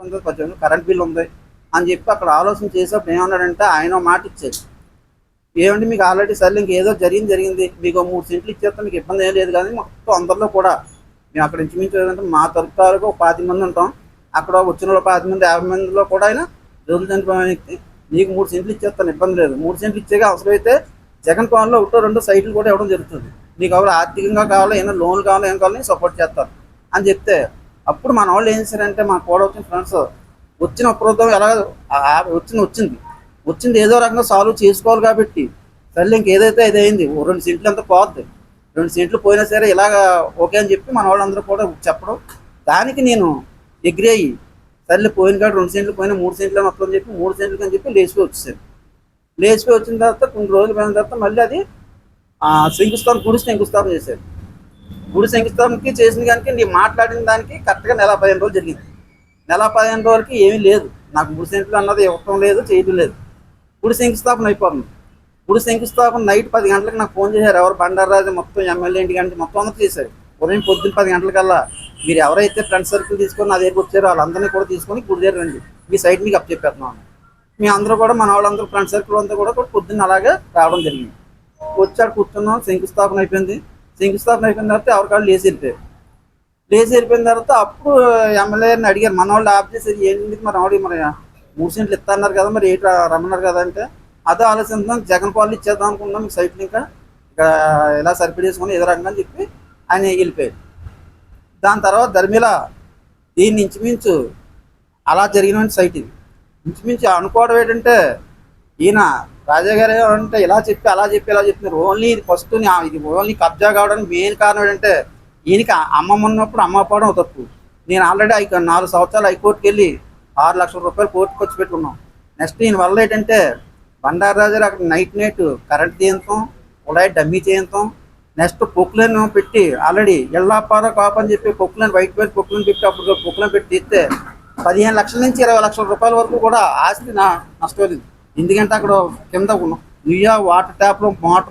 ఉంది, పద్దెనిమిది current bill ఉంది అని చెప్పి అక్కడ ఆలోచన చేసేప్పుడు ఏమన్నాడంటే ఆయన మాట ఇచ్చాడు. ఏమంటే మీకు ఆల్రెడీ సర్లే ఇంకేదో జరిగింది జరిగింది. మీకు మూడు సెంట్లు ఇచ్చేస్తే మీకు ఇబ్బంది ఏం లేదు కానీ మొత్తం అందరిలో కూడా మేము అక్కడ ఇంచుమించు ఏంటంటే మా తరపు ఒక పాతి మంది ఉంటాం. అక్కడ వచ్చిన వాళ్ళు పాతి మంది యాభై మందిలో కూడా ఆయన జోలు చనిపోయిన వ్యక్తి. నీకు మూడు సెంట్లు ఇచ్చేస్తాను ఇబ్బంది లేదు. మూడు సెంట్లు ఇచ్చేగా అవసరమైతే జగన్ పవన్లో ఒకటో రెండు సైట్లు కూడా ఇవ్వడం జరుగుతుంది. నీకు ఎవరు ఆర్థికంగా కావాలో ఏమైనా లోన్లు కావాలో ఏం కావాలో సపోర్ట్ చేస్తారు. అని చెప్తే అప్పుడు మన వాళ్ళు ఏం చేశారంటే మా కూడా వచ్చిన ఫ్రెండ్స్ వచ్చిన అప్రోధం ఎలా వచ్చింది వచ్చింది. వచ్చింది ఏదో రకంగా సాల్వ్ చేసుకోవాలి కాబట్టి. సర్లే ఇంకేదైతే ఇది అయింది ఓ రెండు సెంట్లు అంతా పోద్ది. రెండు సెంట్లు పోయినా సరే ఇలాగ ఓకే అని చెప్పి మన వాళ్ళందరూ కూడా చెప్పడం. దానికి నేను ఎగ్రీ అయ్యి సర్లే పోయిన కాదు రెండు సెంట్లు పోయినా మూడు సెంట్లు మొత్తం అని చెప్పి మూడు సెంట్లు అని చెప్పి లేచిపోయి వచ్చేసాను. లేచిపోయి వచ్చిన తర్వాత కొన్ని రోజులు పోయిన తర్వాత మళ్ళీ అది శంకుస్థాపన గుడి శంకుస్థాపన చేశారు. గుడి శంకుస్థాపనకి చేసిన దానికి నేను మాట్లాడిన దానికి కరెక్ట్గా నెల పదిహేను రోజులు జరిగింది. నెల పదిహేను రోజులకి ఏమీ లేదు. నాకు గుడి సెంట్లు అన్నది ఇవ్వటం లేదు చేయడం లేదు. గుడి శంకుస్థాపన అయిపోతుంది. గుడి శంకుస్థాపన నైట్ పది గంటలకు నాకు ఫోన్ చేశారు. ఎవరు బండారాజు మొత్తం ఎమ్మెల్యే ఇంటి గంట మొత్తం అందరూ చేశారు. ఉదయం పొద్దున్న పది గంటలకల్లా మీరు ఎవరైతే ఫ్రెండ్ సర్కిల్ తీసుకొని నా దగ్గరికి వచ్చారో వాళ్ళందరినీ కూడా తీసుకొని గుడి దగ్గర రండి. మీ సైట్ మీకు అప్ చెప్పేస్తున్నాను మీ అందరూ కూడా మన వాళ్ళందరూ ఫ్రెండ్ సర్కిల్ అంతా కూడా కూడా పొద్దున్న అలాగే రావడం జరిగింది. వచ్చాడు కూర్చున్నాం శంకుస్థాపన అయిపోయింది. శంకుస్థాపన అయిపోయిన తర్వాత ఎవరికాళ్ళు లేచి వెళ్ళిపోయారు. లేచి వెళ్ళిపోయిన తర్వాత అప్పుడు ఎమ్మెల్యేని అడిగారు మన వాళ్ళు ఆఫ్ చేసి ఏంటి మరి ఆవిడ మరి మూడు సెంట్లు ఇస్తాన్నారు కదా మరి ఏంటి రమ్మన్నారు కదా అంటే అదే ఆలోచిస్తున్నాం జగన్ పాలు ఇచ్చేద్దాం అనుకున్నాం మీకు సైట్లు ఇంకా ఇక్కడ ఇలా సరిపడి చేసుకుని ఏదో రకంగా అని చెప్పి ఆయన వెళ్ళిపోయాడు దాని తర్వాత ధర్మిల దీన్ని ఇంచుమించు అలా జరిగిన సైట్ ఇది. ఇంచుమించు అనుకోవడం ఏంటంటే ఈయన రాజా గారు అంటే ఇలా చెప్పి అలా చెప్పి ఇలా చెప్తున్నారు ఓన్లీ ఇది ఫస్ట్ ఇది ఓన్లీ కబ్జా కావడానికి మెయిన్ కారణం ఏంటంటే ఈయనకి అమ్మమ్మ ఉన్నప్పుడు అమ్మ పోవడం తప్పు. నేను ఆల్రెడీ ఐ నాలుగు సంవత్సరాలు హైకోర్టుకి వెళ్ళి ఆరు లక్షల రూపాయలు కోర్టుకు వచ్చి పెట్టుకున్నాం. నెక్స్ట్ దీని వల్ల ఏంటంటే బండారాజు రాజారు అక్కడ నైట్ నైట్ కరెంట్ చేయించడం ఉడాయి డమ్మీ చేయంతాం నెక్స్ట్ పొక్కులను పెట్టి ఆల్రెడీ ఎల్లాపార కాపని అని చెప్పి పొక్కులను వైట్ పేరు పొక్కులను పెట్టి అప్పుడు పొక్కులను పెట్టి తీస్తే పదిహేను లక్షల నుంచి ఇరవై లక్షల రూపాయల వరకు కూడా ఆస్తి నా నష్టపోయింది ఎందుకంటే అక్కడ కింద నుయ్య వాటర్ ట్యాప్లో మోటార్